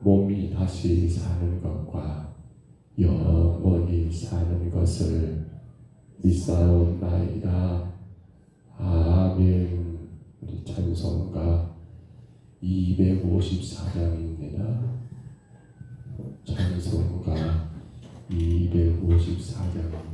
몸이 다시 사는 것과 영원히 사는 것을 믿사옵나이다. 아멘. 우리 찬송가 254장입니다. 찬송가 254장입니다.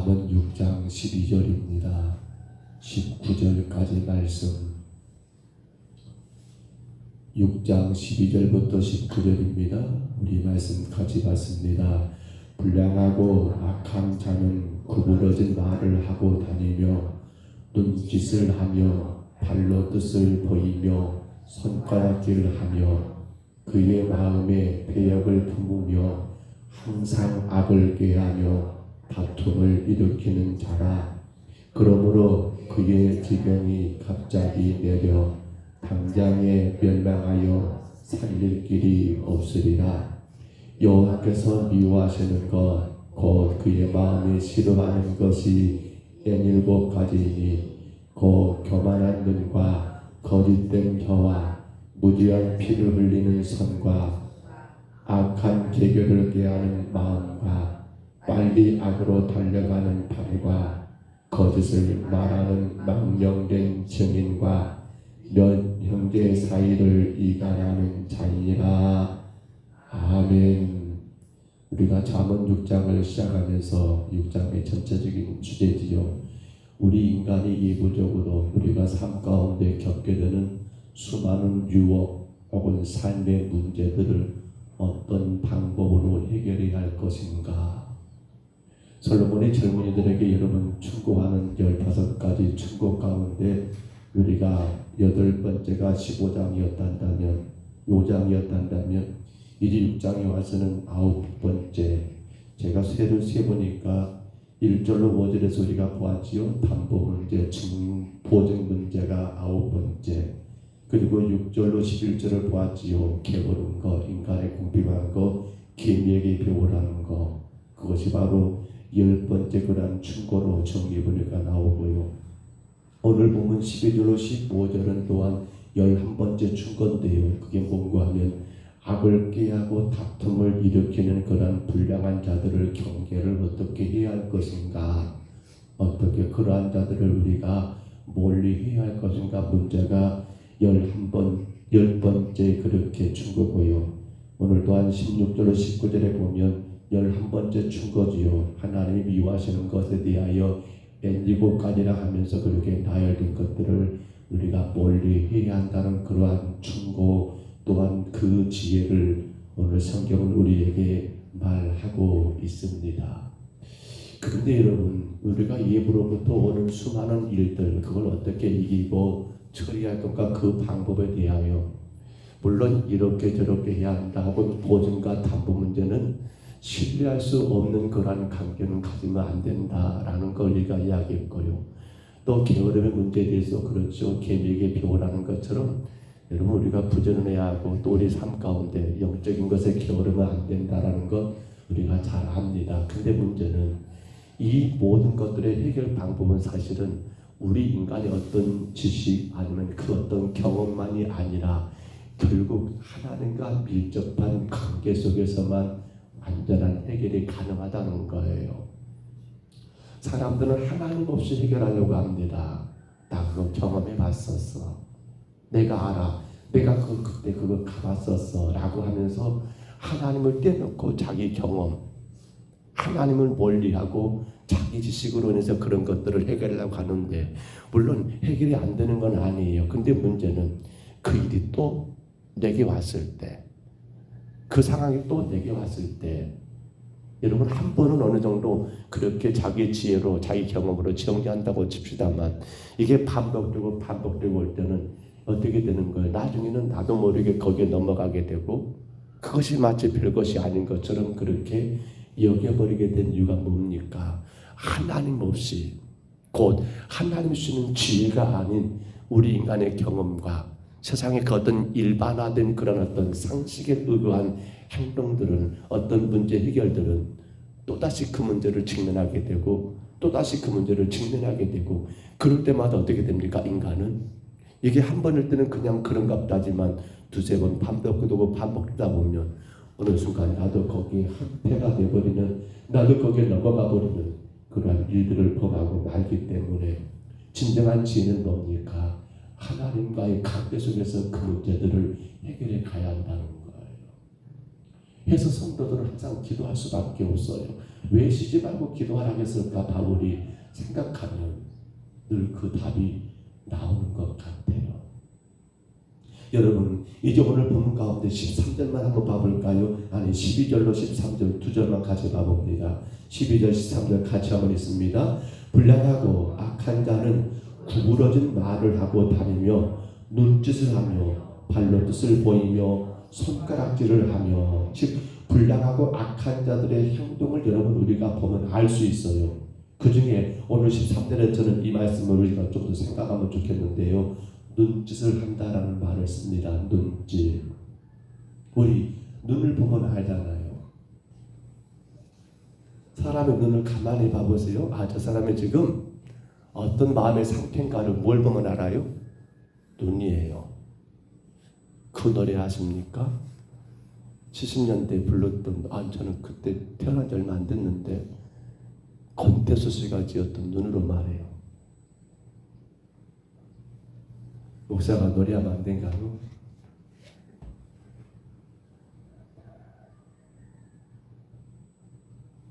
잠언 6장 12절입니다. 19절까지 말씀 6장 12절부터 19절입니다. 우리 말씀 같이 봤습니다. 불량하고 악한 자는 구부러진 말을 하고 다니며 눈짓을 하며 발로 뜻을 보이며 손가락질을 하며 그의 마음에 배역을 품으며 항상 악을 꾀하며 다툼을 일으키는 자라. 그러므로 그의 지경이 갑자기 내려 당장에 멸망하여 살릴 길이 없으리라. 여호와께서 미워하시는 것 곧 그의 마음이 싫어하는 것이 일곱 가지이니 곧 교만한 눈과 거짓된 혀와 무지한 피를 흘리는 손과 악한 계교를 깨하는 마음과 빨리 악으로 달려가는 팔과 거짓을 말하는 망령된 증인과 몇 형제 사이를 이간하는 자이라 아멘. 우리가 잠언 6장을 시작하면서 6장의 전체적인 주제지요. 우리 인간이 예부적으로 우리가 삶 가운데 겪게 되는 수많은 유혹 혹은 삶의 문제들을 어떤 방법으로 해결해야 할 것인가? 솔로몬이 젊은이들에게 여러분 충고하는 15가지 충고 가운데 우리가 여덟 번째가 15장이었단다면 5장이었단다면 이제 6장에 와서는 아홉 번째. 제가 세를 세보니까 1절로 5절에서 우리가 보았지요. 담보 문제, 증, 보증 문제가 아홉 번째. 그리고 6절로 11절을 보았지요. 게으른 거, 인간의 궁핍한 거, 계미에게 배우라는 거. 그것이 바로 열 번째 그런 충고로 정리부리가 나오고요. 오늘 보면 12절로 15절은 또한 열한 번째 충고인데요. 그게 뭔가 하면 악을 깨하고 다툼을 일으키는 그러한 불량한 자들을 경계를 어떻게 해야 할 것인가? 어떻게 그러한 자들을 우리가 멀리 해야 할 것인가? 문제가 열한 번, 열 번째 그렇게 충고고요. 오늘 또한 16절로 19절에 보면 열한 번째 충고지요 하나님이 미워하시는 것에 대하여 엔지고까지라 하면서 그렇게 나열된 것들을 우리가 멀리 해야 한다는 그러한 충고 또한 그 지혜를 오늘 성경은 우리에게 말하고 있습니다. 그런데 여러분 우리가 예부로부터 오는 수많은 일들 그걸 어떻게 이기고 처리할 건가 그 방법에 대하여 물론 이렇게 저렇게 해야 한다 하고 보증과 담보 문제는 신뢰할 수 없는 그러한 관계는 가지면 안 된다라는 걸 우리가 이야기했고요. 또 게으름의 문제에 대해서 그렇죠. 개미에게 배우라는 것처럼 여러분 우리가 부지런해야 하고 또 우리 삶 가운데 영적인 것에 게으르면 안 된다라는 것 우리가 잘 압니다. 근데 문제는 이 모든 것들의 해결 방법은 사실은 우리 인간의 어떤 지식 아니면 그 어떤 경험만이 아니라 결국 하나님과 밀접한 관계 속에서만 완전한 해결이 가능하다는 거예요. 사람들은 하나님 없이 해결하려고 합니다. 나 그거 경험해 봤었어. 내가 알아. 내가 그, 그때 그거 가봤었어. 라고 하면서 하나님을 떼놓고 자기 경험, 하나님을 멀리하고 자기 지식으로 인해서 그런 것들을 해결하려고 하는데, 물론 해결이 안 되는 건 아니에요. 근데 문제는 그 일이 또 내게 왔을 때, 그 상황이 또 내게 왔을 때, 여러분 한 번은 어느 정도 그렇게 자기 지혜로 자기 경험으로 정리한다고 칩시다만 이게 반복되고 반복되고 올 때는 어떻게 되는 거예요? 나중에는 나도 모르게 거기에 넘어가게 되고 그것이 마치 별것이 아닌 것처럼 그렇게 여겨버리게 된 이유가 뭡니까? 하나님 없이 곧 하나님 주시는 지혜가 아닌 우리 인간의 경험과 세상의 그 어떤 일반화된 그런 어떤 상식에 의거한 행동들은 어떤 문제 해결들은 또다시 그 문제를 직면하게 되고 또다시 그 문제를 직면하게 되고 그럴 때마다 어떻게 됩니까? 인간은 이게 한 번일 때는 그냥 그런가 보다지만 두세 번 반복되고 반복되다 보면 어느 순간 나도 거기에 한패가 돼버리는 나도 거기에 넘어가 버리는 그러한 일들을 범하고 말기 때문에 진정한 지혜는 뭡니까? 하나님과의 관계 속에서 그 문제들을 해결해 가야 한다는 거예요. 해서 성도들은 항상 기도할 수밖에 없어요. 왜 쉬지 말고 기도하라고 했을까 바울이 생각하면 늘 그 답이 나오는 것 같아요. 여러분 이제 오늘 본문 가운데 13절만 한번 봐볼까요? 아니 12절로 13절 두 절만 같이 봐봅니다. 12절 13절 같이 한번 있습니다. 불량하고 악한 자는 구부러진 말을 하고 다니며 눈짓을 하며 발로 뜻을 보이며 손가락질을 하며 즉 불량하고 악한 자들의 행동을 여러분 우리가 보면 알 수 있어요. 그 중에 오늘 13절에 저는 이 말씀을 우리가 좀 더 생각하면 좋겠는데요. 눈짓을 한다라는 말을 씁니다. 눈짓. 우리 눈을 보면 알잖아요. 사람의 눈을 가만히 봐보세요. 아, 저 사람이 지금 어떤 마음의 상태인가를 뭘 보면 알아요? 눈이에요. 그 노래 아십니까? 70년대 불렀던, 아, 저는 그때 태어난 지 얼마 안 됐는데, 권태수 씨가 지었던 눈으로 말해요. 목사가 노래하면 안 된가요?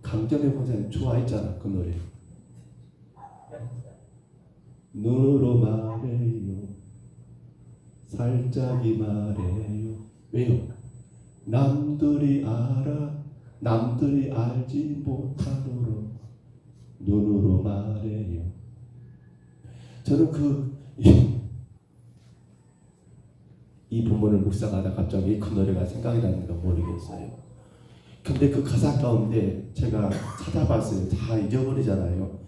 강정의 목사님 좋아했잖아 그 노래 눈으로 말해요 살짝이 말해요 왜요? 남들이 알아 남들이 알지 못하도록 눈으로 말해요 저는 그이 부분을 묵상하다 갑자기 그 노래가 생각이 나는가 모르겠어요. 근데 그 가사 가운데 제가 찾아봤어요. 다 잊어버리잖아요.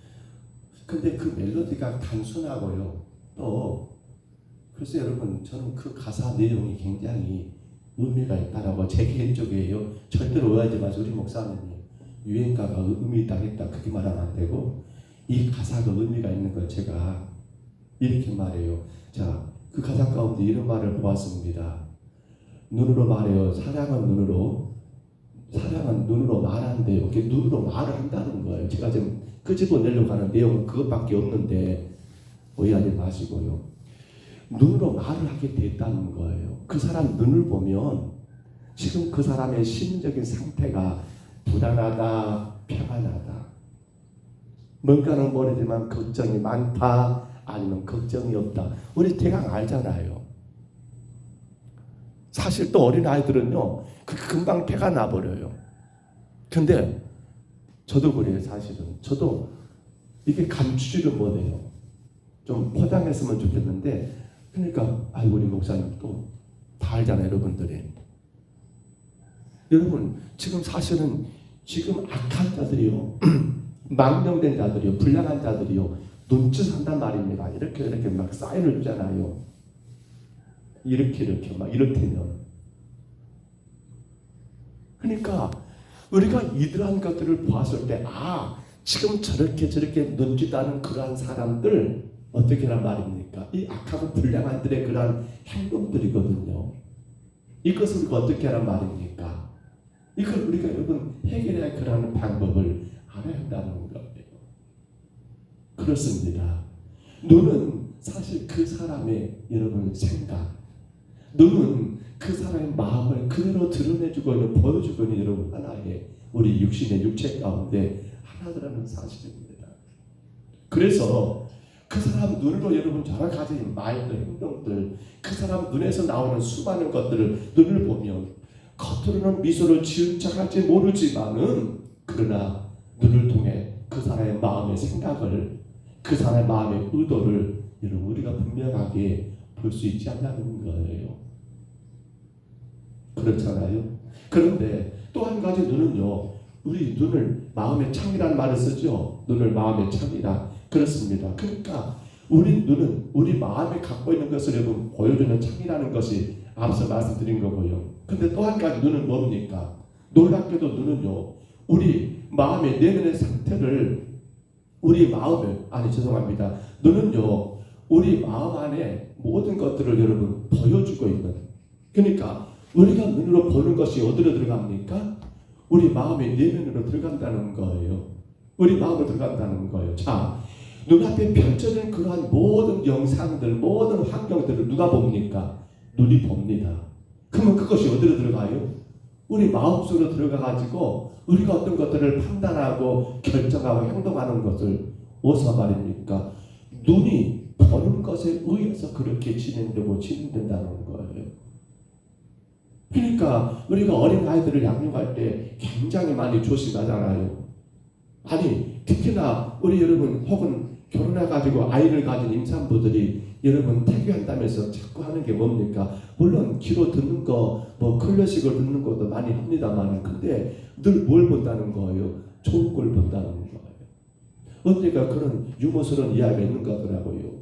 근데 그 멜로디가 단순하고요. 또 글쎄 여러분 저는 그 가사 내용이 굉장히 의미가 있다라고 제 개인적이에요. 절대로 오해하지 마세요. 우리 목사님이 유행가가 의미 있다 했다 그렇게 말하면 안 되고 이 가사가 의미가 있는 걸 제가 이렇게 말해요. 자, 그 가사 가운데 이런 말을 보았습니다. 눈으로 말해요. 사랑은 눈으로 사랑은 눈으로 말한대요. 이렇게 눈으로 말을 한다는 거예요. 제가 지금 끄집어내려고 하는 내용은 그것밖에 없는데 오해하지 마시고요. 눈으로 말을 하게 됐다는 거예요. 그 사람 눈을 보면 지금 그 사람의 심적인 상태가 불안하다, 평안하다. 뭔가는 모르지만 걱정이 많다, 아니면 걱정이 없다. 우리 대강 알잖아요. 사실 또 어린 아이들은요, 그 금방 배가 나버려요. 근데 저도 그래요, 사실은. 저도 이게 감추지를 못해요. 좀 포장했으면 좋겠는데, 그러니까, 아이고, 우리 목사님 또 다 알잖아요, 여러분들이. 여러분, 지금 사실은 지금 악한 자들이요, 망령된 자들이요, 불량한 자들이요, 눈짓 한단 말입니다. 이렇게 이렇게 막 사인을 주잖아요. 이렇게 이렇게 막 이렇게면. 그러니까 우리가 이러한 것들을 보았을 때, 아, 지금 저렇게 저렇게 눈짓하는 그러한 사람들 어떻게 하란 말입니까? 이 악하고 불량한 들의 그러한 행동들이거든요. 이것을 어떻게 하란 말입니까? 이걸 우리가 여러분 해결해야 할 그러한 방법을 알아야 한다는 거예요. 그렇습니다. 눈은 사실 그 사람의 여러분 생각, 눈은 그 사람의 마음을 그대로 드러내주고 있는 보여주고 있는 여러분 하나의 우리 육신의 육체 가운데 하나더라는 사실입니다. 그래서 그 사람 눈으로 여러분 여러 가지 말들, 행동들, 그 사람 눈에서 나오는 수많은 것들을 눈을 보면 겉으로는 미소를 지은 척할지 모르지만은 그러나 눈을 통해 그 사람의 마음의 생각을 그 사람의 마음의 의도를 여러분 우리가 분명하게 볼 수 있지 않냐는 거예요. 그렇잖아요. 그런데 또 한 가지 눈은요. 우리 눈을 마음의 창이라는 말을 쓰죠. 눈을 마음의 창이라 그렇습니다. 그러니까 우리 눈은 우리 마음에 갖고 있는 것을 여러분 보여주는 창이라는 것이 앞서 말씀드린 거고요. 근데 또 한 가지 눈은 뭡니까? 놀랍게도 눈은요. 우리 마음의 내면의 상태를 우리 마음을 아니 죄송합니다. 눈은요 우리 마음 안에 모든 것들을 여러분 보여주고 있는 그러니까 우리가 눈으로 보는 것이 어디로 들어갑니까? 우리 마음의 내면으로 들어간다는 거예요. 우리 마음으로 들어간다는 거예요. 자, 눈앞에 펼쳐진 그러한 모든 영상들, 모든 환경들을 누가 봅니까? 눈이 봅니다. 그러면 그것이 어디로 들어가요? 우리 마음속으로 들어가가지고 우리가 어떤 것들을 판단하고 결정하고 행동하는 것을 어디서 말입니까? 눈이 보는 것에 의해서 그렇게 진행되고 진행된다는 거예요. 그러니까 우리가 어린 아이들을 양육할 때 굉장히 많이 조심하잖아요. 아니 특히나 우리 여러분 혹은 결혼해가지고 아이를 가진 임산부들이 여러분 태교한다면서 자꾸 하는 게 뭡니까? 물론 귀로 듣는 거, 뭐 클래식을 듣는 것도 많이 합니다만, 근데 늘 뭘 본다는 거예요? 좋은 걸 본다는 거예요. 언니가 그런 유머스러운 이야기가 있는 거더라고요.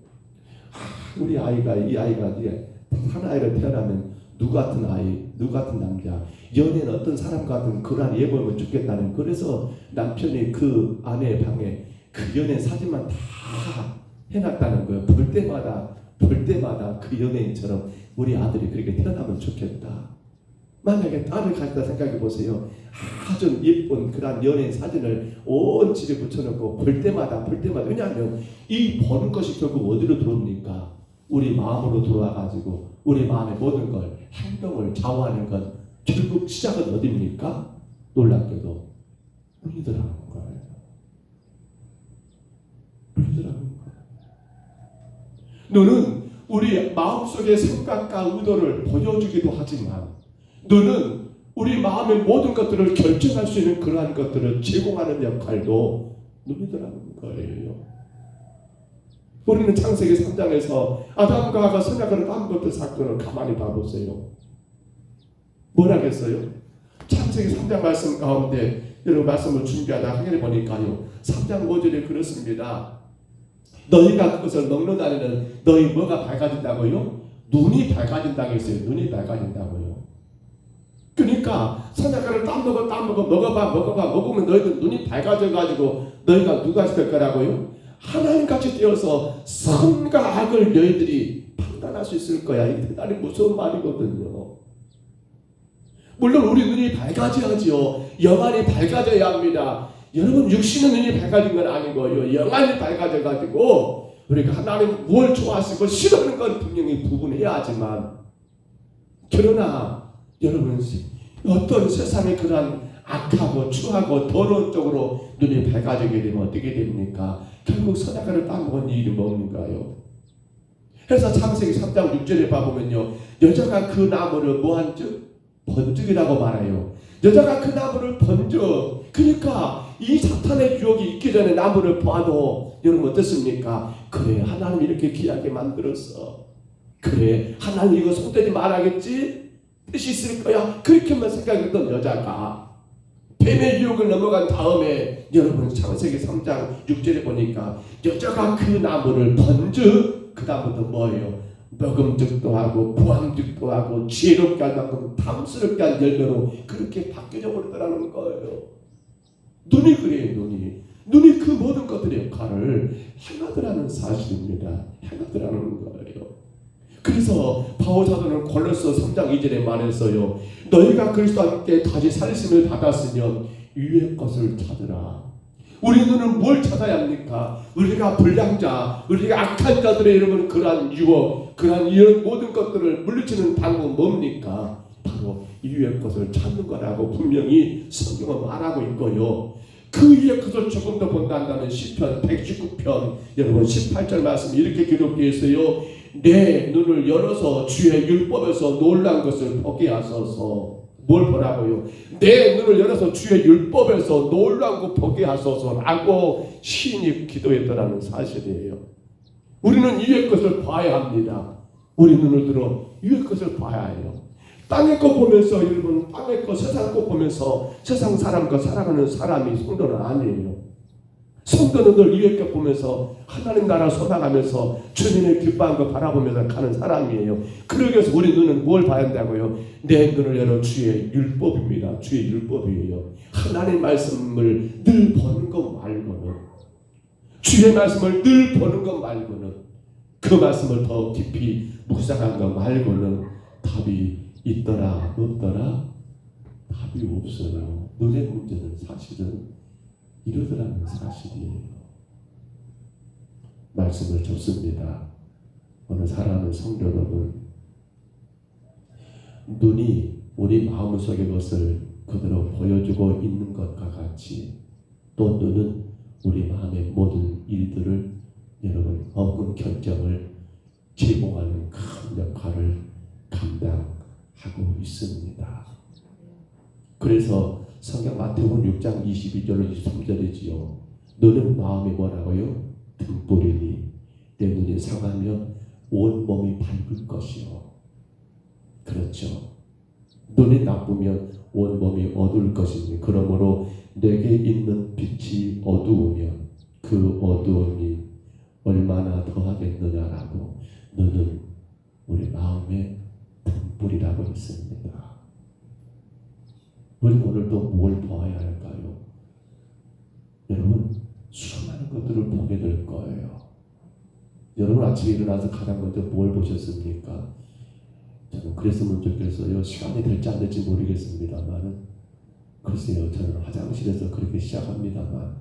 아, 우리 아이가 이 아이가 한 아이를 태어나면 누 같은 아이, 누 같은 남자, 연예인 어떤 사람 같은 그러한 예보면 좋겠다는 그래서 남편이 그 아내의 방에 그 연예인 사진만 다 해놨다는 거예요. 볼 때마다 볼 때마다 그 연예인처럼 우리 아들이 그렇게 태어나면 좋겠다. 만약에 딸을 가졌다 생각해 보세요. 아주 예쁜 그런 연예인 사진을 온 집에 붙여놓고 볼 때마다 볼 때마다 왜냐하면 이 보는 것이 결국 어디로 들어옵니까? 우리 마음으로 들어와 가지고 우리 마음의 모든 걸 행동을 좌우하는 것 결국 시작은 어디입니까? 놀랍게도 우리들하는 거예요. 우리들하는 거예요. 눈은 우리 마음속의 생각과 의도를 보여주기도 하지만 눈은 우리 마음의 모든 것들을 결정할 수 있는 그러한 것들을 제공하는 역할도 눈이더라는 거예요. 우리는 창세기 3장에서 아담과 하가 선악을 아무것도 사건을 가만히 봐보세요. 뭐라겠어요? 창세기 3장 말씀 가운데 여러분 말씀을 준비하다 확인해 보니까요. 3장 5절에 그렇습니다. 너희가 그것을 먹는다는 너희 뭐가 밝아진다고요? 눈이 밝아진다고 했어요. 눈이 밝아진다고요. 그러니까 선악과를 땀 먹어 땀 먹어 먹어봐 먹어봐 먹으면 너희들 눈이 밝아져 가지고 너희가 누가 될 거라고요? 하나님 같이 되어서 선과 악을 너희들이 판단할 수 있을 거야. 이게 대단히 무서운 말이거든요. 물론 우리 눈이 밝아져야지요. 영안이 밝아져야 합니다. 여러분 육신의 눈이 밝아진 건 아니고요. 영안이 밝아져 가지고 우리가 하나님 뭘 좋아하시고 싫어하는 건 분명히 구분해야 하지만 그러나 여러분 어떤 세상의 그런 악하고 추하고 더러운 쪽으로 눈이 밝아지게 되면 어떻게 됩니까? 결국 선악과를 따먹은 일이 뭡니까요? 그래서 창세기 3장 6절에 봐보면요 여자가 그 나무를 뭐한 즉? 번쩍이라고 말해요 여자가 그 나무를 번쩍 그러니까 이 사탄의 유혹이 있기 전에 나무를 봐도 여러분 어떻습니까? 그래 하나님 이렇게 귀하게 만들었어 그래 하나님 이거 손대지 말아야겠지? 뜻이 있을 거야. 그렇게만 생각했던 여자가 뱀의 유혹을 넘어간 다음에 여러분 창세기 3장 6절에 보니까 여자가 그 나무를 번즉 그 다음부터 뭐예요? 먹음직도 하고 부함직도 하고 지혜롭게 할 만큼 탐스럽게 한 열매로 그렇게 바뀌어 버리더라는 거예요. 눈이 그래요 눈이. 눈이 그 모든 것들의 역할을 행하더라는 사실입니다. 행하더라는 거예요. 그래서 바울 사도는 골로새 3장 2절에 말했어요. 너희가 그리스도와 함께 다시 살심을 받았으면 위의 것을 찾으라. 우리 눈은 뭘 찾아야 합니까? 우리가 불량자, 우리가 악한 자들의 여러분 그러한 유혹, 그러한 이런 모든 것들을 물리치는 방법은 뭡니까? 바로 이 위의 것을 찾는 거라고 분명히 성경은 말하고 있고요. 그 위에 것을 조금 더 본다 한다면 시편 119편 여러분 18절 말씀 이렇게 기록되어 있어요. 내 눈을 열어서 주의 율법에서 놀란 것을 보게 하소서. 뭘 보라고요? 내 눈을 열어서 주의 율법에서 것 보게 하소서라고 시인이 기도했더라는 사실이에요. 우리는 위의 것을 봐야 합니다. 우리 눈을 들어 위의 것을 봐야 해요. 땅의 것 보면서 여러분 땅의 것 세상 것 보면서 세상 사람과 살아가는 사람이 성도는 아니에요. 성도는 늘 위의 것 보면서 하나님 나라 소망하면서 주님의 기뻐한 거 바라보면서 가는 사람이에요. 그러기 위해서 우리 눈은 뭘 봐야 한다고요? 내 눈을 열어 주의 율법입니다. 주의 율법이에요. 하나님 말씀을 늘 보는 것 말고는 주의 말씀을 늘 보는 것 말고는 그 말씀을 더 깊이 묵상한 것 말고는 답이 있더라 없더라 답이 없어요. 눈의 문제는 사실은 이러더라는 사실이에요. 말씀을 줬습니다. 어느 사람은 성도 여러분 눈이 우리 마음속의 것을 그대로 보여주고 있는 것과 같이 또 눈은 우리 마음의 모든 일들을 여러분 어떤 결정을 제공하는 큰 역할을 감당하고 있습니다. 그래서 성경 마태복음 6장 22절로 23절이지요. 너는 마음이 뭐라고요? 등불이니 내 눈이 상하면 온 몸이 밝을 것이요. 그렇죠. 눈이 나쁘면 온 몸이 어두울 것이니 그러므로 내게 있는 빛이 어두우면 그 어두움이 얼마나 더하겠느냐라고 너는 우리 마음의 등불이라고 했습니다. 우리 오늘도 뭘 보아야 할까요? 여러분 수많은 것들을 보게 될 거예요. 여러분 아침에 일어나서 가장 먼저 뭘 보셨습니까? 저는 그랬으면 좋겠어요. 시간이 될지 안 될지 모르겠습니다만 글쎄요 저는 화장실에서 그렇게 시작합니다만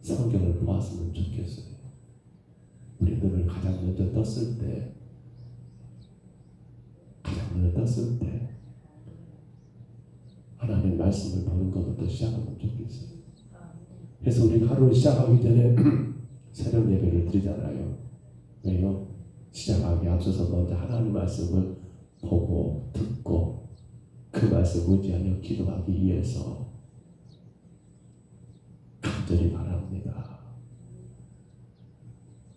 성경을 보았으면 좋겠어요. 우리 눈을 가장 먼저 떴을 때 가장 먼저 떴을 때 하나님의 말씀을 보는 것부터 시작하면 좋겠어요. 그래서 우리 하루를 시작하기 전에 새벽 예배를 드리잖아요. 왜요? 시작하기 앞서서 먼저 하나님 말씀을 보고 듣고 그 말씀 의지하여 기도하기 위해서 간절히 바랍니다.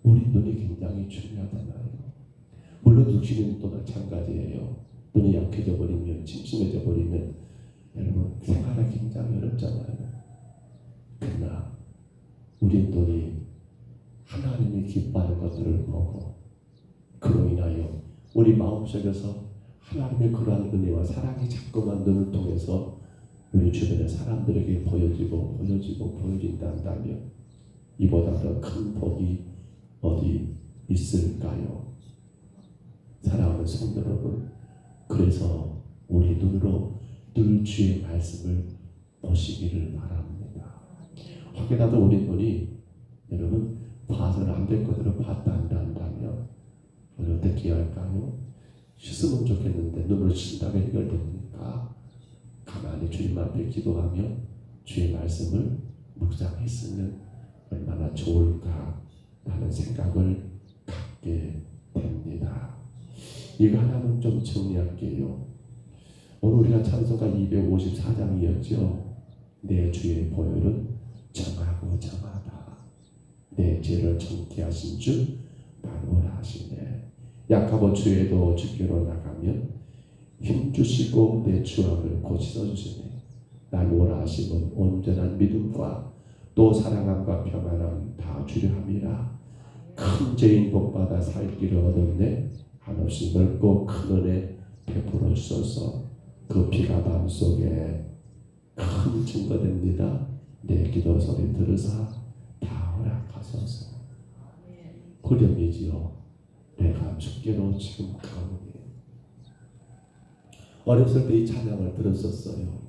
우리 눈이 굉장히 중요하잖아요. 물론 육신은 또 마찬가지예요. 눈이 약해져 버리면 침침해져 버리면 여러분 생활하기 굉장히 어렵잖아요. 그러나 우리 눈이 하나님이 기뻐하는 것들을 보고 그로 인하여 우리 마음속에서 하나님의 그러한 은혜와 사랑이 자꾸만 눈을 통해서 우리 주변의 사람들에게 보여지고 보여지고 보여진다 한다면 이보다 더 큰 복이 어디 있을까요? 사랑하는 성도 여러분 그래서 우리 눈으로 늘 주의 말씀을 보시기를 바랍니다. 혹여나도 우리 눈이 여러분 봐서는 안될 것들을 봤다 한다 한다면 우리 어떻게 할까요? 씻으면 좋겠는데 눈을 씻다가 해결됩니까? 가만히 주님 앞에 기도하며 주의 말씀을 묵상했으면 얼마나 좋을까 라는 생각을 갖게 됩니다. 이거 하나는 좀 정리할게요. 오늘 우리가 찬송가 254장이었죠. 내 주의 보혈은 정하고 정하다. 내 죄를 정케 하신 주 바로라 하시네. 약하고 주에도 주께로 나가면 힘 주시고 내 추억을 고치어 주시네. 날 오라 하심은 온전한 믿음과 또 사랑함과 평안함 다 주려 함이라. 큰 죄인 복받아 살 길을 얻었네. 한없이 넓고 큰 은혜 베풀어 주소서. 그 피가 마음속에 큰 증거 됩니다. 내 기도 소리 들으사 다 허락하소서. 그령이지요. 내가 죽게로 지금 가오니. 어렸을 때 이 찬양을 들었었어요.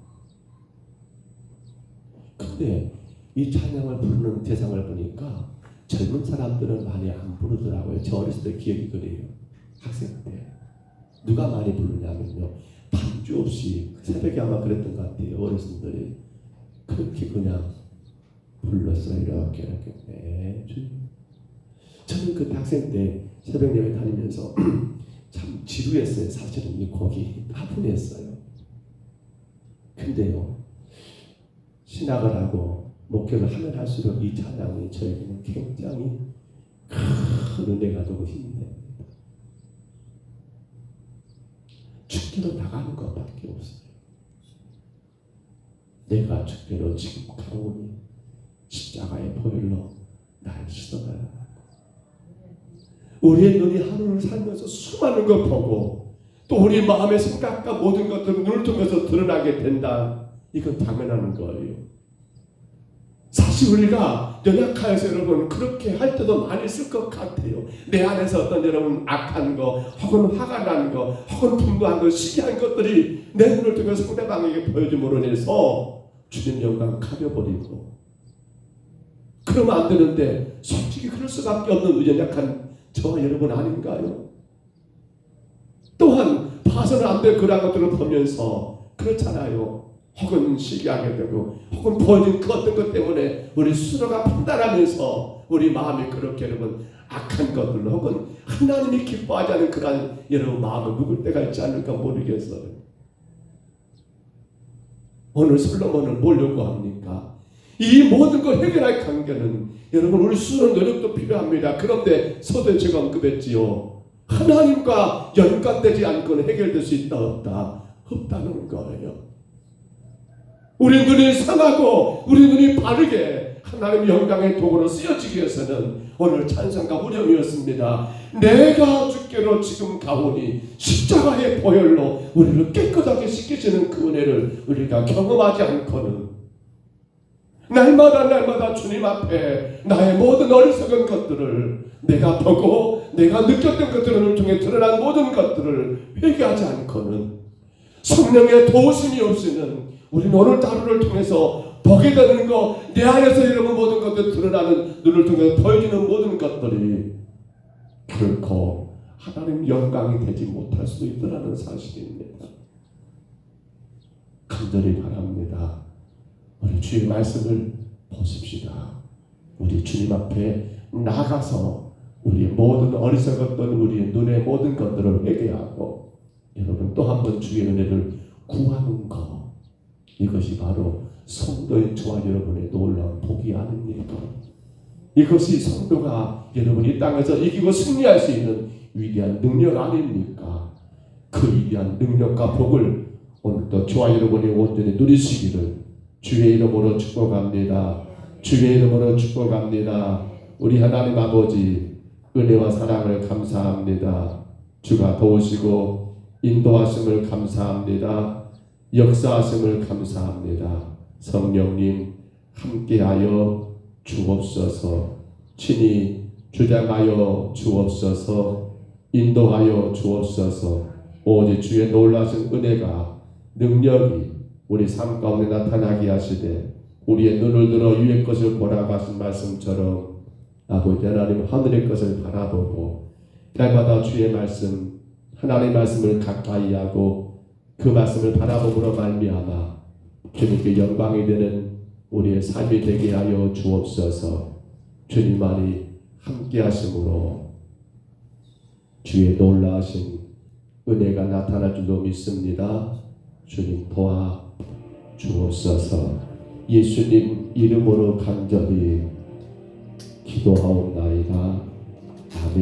근데 이 찬양을 부르는 대상을 보니까 젊은 사람들은 많이 안 부르더라고요. 저 어렸을 때 기억이 그래요. 학생 때. 누가 많이 부르냐면요. 반주 없이 새벽에 아마 그랬던 것 같아요. 어르신들이 그렇게 그냥 불렀어요. 이렇게 이렇게. 네, 주님. 저는 그 학생 때 새벽 예배 다니면서 참 지루했어요. 사실은 이 곡이 아프했어요. 근데요, 신학을 하고 목회를 하면 할수록 이 찬양이 저에게는 굉장히 큰 은혜가 되고 힘이 됩니다. 죽기로 나가는 것밖에 없어요. 내가 죽기로 지금 가오니 십자가의 보혈로 날 씻어가라. 우리의 눈이 하루를 살면서 수많은 것 보고 또 우리 마음의 생각과 모든 것들을 눈을 통해서 드러나게 된다. 이건 당연한 거예요. 사실 우리가 연약하여서 여러분 그렇게 할 때도 많이 있을 것 같아요. 내 안에서 어떤 여러분 악한 거, 혹은 화가 난 거, 혹은 분노한 거, 시기한 것들이 내 눈을 통해 상대방에게 보여줌으로 인해서 주님 영광 가려버리고 그러면 안 되는데 솔직히 그럴 수밖에 없는 연약한 저와 여러분 아닌가요? 또한 봐서는 안 될 그런 것들을 보면서 그렇잖아요. 혹은 시기하게 되고 혹은 보여진 그 어떤 것 때문에 우리 스스로가 판단하면서 우리 마음이 그렇게 여러분 악한 것들로 혹은 하나님이 기뻐하지 않은 그러한 여러분 마음을 묵을 때가 있지 않을까 모르겠어요. 오늘 솔로몬을 뭘 요구합니까? 이 모든 걸 해결할 관계는 여러분 우리 스스로 노력도 필요합니다. 그런데 서두에 제가 언급했지요. 하나님과 연관되지 않고는 해결될 수 있다 없다 없다는 거예요. 우리 눈이 상하고 우리 눈이 바르게 하나님 영광의 도구로 쓰여지기 위해서는 오늘 찬송가 후렴이었습니다. 내가 주께로 지금 가오니 십자가의 보혈로 우리를 깨끗하게 씻기시는 그 은혜를 우리가 경험하지 않고는 날마다 날마다 주님 앞에 나의 모든 어리석은 것들을 내가 보고 내가 느꼈던 것들을 통해 드러난 모든 것들을 회개하지 않고는 성령의 도우심이 없이는 우리는 오늘 하루를 통해서 보게 되는 거, 내 안에서 이런 모든 것들 드러나는 눈을 통해서 보여지는 모든 것들이 결코 하나님 영광이 되지 못할 수도 있다는 사실입니다. 간절히 바랍니다. 우리 주의 말씀을 보십시다. 우리 주님 앞에 나가서 우리의 모든 어리석었던 우리의 눈의 모든 것들을 회개하고 여러분 또 한 번 주의 은혜를 구하는 것 이것이 바로 성도의 저와 여러분의 놀라운 복이 아닙니까? 이것이 성도가 여러분이 이 땅에서 이기고 승리할 수 있는 위대한 능력 아닙니까? 그 위대한 능력과 복을 오늘도 저와 여러분이 온전히 누리시기를 주의 이름으로 축복합니다. 주의 이름으로 축복합니다. 우리 하나님 아버지 은혜와 사랑을 감사합니다. 주가 도우시고 인도하심을 감사합니다. 역사하심을 감사합니다. 성령님 함께하여 주옵소서. 친히 주장하여 주옵소서. 인도하여 주옵소서. 오직 주의 놀라신 은혜가 능력이 우리 삶 가운데 나타나게 하시되 우리의 눈을 들어 위의 것을 보라고 하신 말씀처럼 아버지 하나님 하늘의 것을 바라보고 날마다 주의 말씀 하나님의 말씀을 가까이 하고 그 말씀을 바라봄으로 말미암아 주님께 영광이 되는 우리의 삶이 되게 하여 주옵소서. 주님만이 함께 하심으로 주의 놀라신 은혜가 나타날 줄로 믿습니다. 주님 도와 주옵소서. 예수님 이름으로 간절히 기도하옵나이다